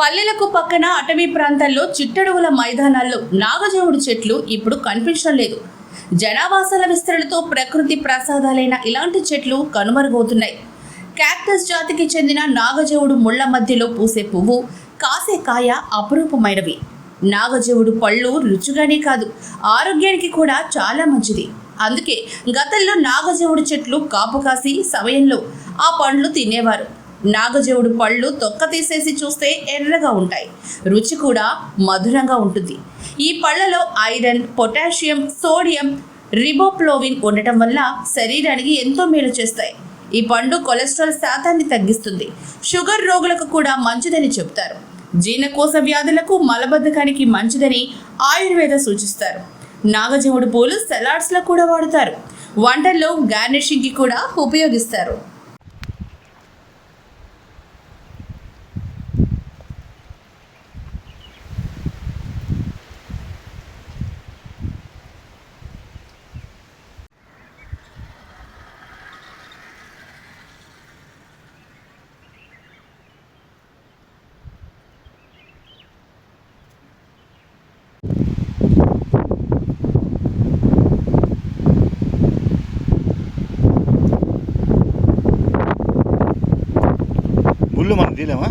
పల్లెలకు పక్కన అటవీ ప్రాంతాల్లో చిట్టడవుల మైదానాల్లో నాగజవుడు చెట్లు ఇప్పుడు కనిపించడం లేదు. జనావాసాల విస్తరణతో ప్రకృతి ప్రసాదాలైన ఇలాంటి చెట్లు కనుమరుగవుతున్నాయి. క్యాక్టస్ జాతికి చెందిన నాగజవుడు ముళ్ళ మధ్యలో పూసే పువ్వు కాసే కాయ అపురూపమైనవి. నాగజవుడు పళ్ళు రుచిగానే కాదు ఆరోగ్యానికి కూడా చాలా మంచిది. అందుకే గతంలో నాగజవుడు చెట్లు కాపు కాసి సమయంలో ఆ పండ్లు తినేవారు. నాగజవుడు పళ్ళు తొక్క తీసేసి చూస్తే ఎర్రగా ఉంటాయి. రుచి కూడా మధురంగా ఉంటుంది. ఈ పళ్ళలో ఐరన్ పొటాషియం సోడియం రిబోప్లోవిన్ ఉండటం వల్ల శరీరానికి ఎంతో మేలు చేస్తాయి. ఈ పండు కొలెస్ట్రాల్ శాతాన్ని తగ్గిస్తుంది. షుగర్ రోగులకు కూడా మంచిదని చెబుతారు. జీర్ణకోశ వ్యాధులకు మలబద్ధకానికి మంచిదని ఆయుర్వేద సూచిస్తారు. నాగజముడు పూలు సలాడ్స్లో కూడా వాడుతారు. వంటల్లో గార్నిషింగ్కి కూడా ఉపయోగిస్తారు. ముళ్ళు మనం తీలేమా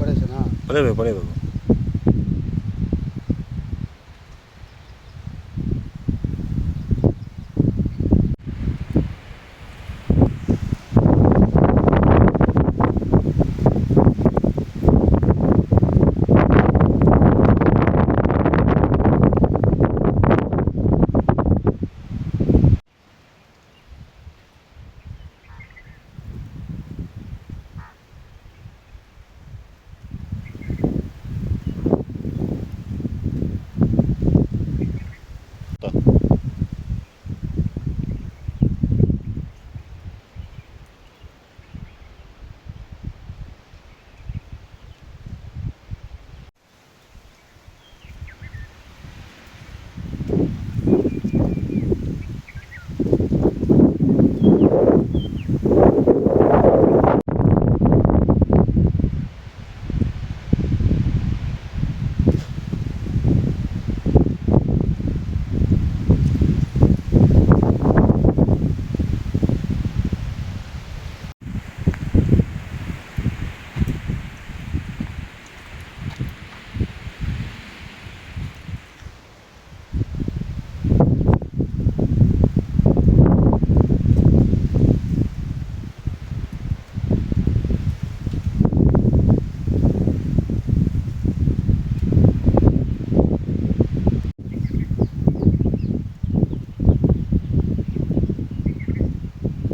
పడేసానా? పడే పడే బాబు. you.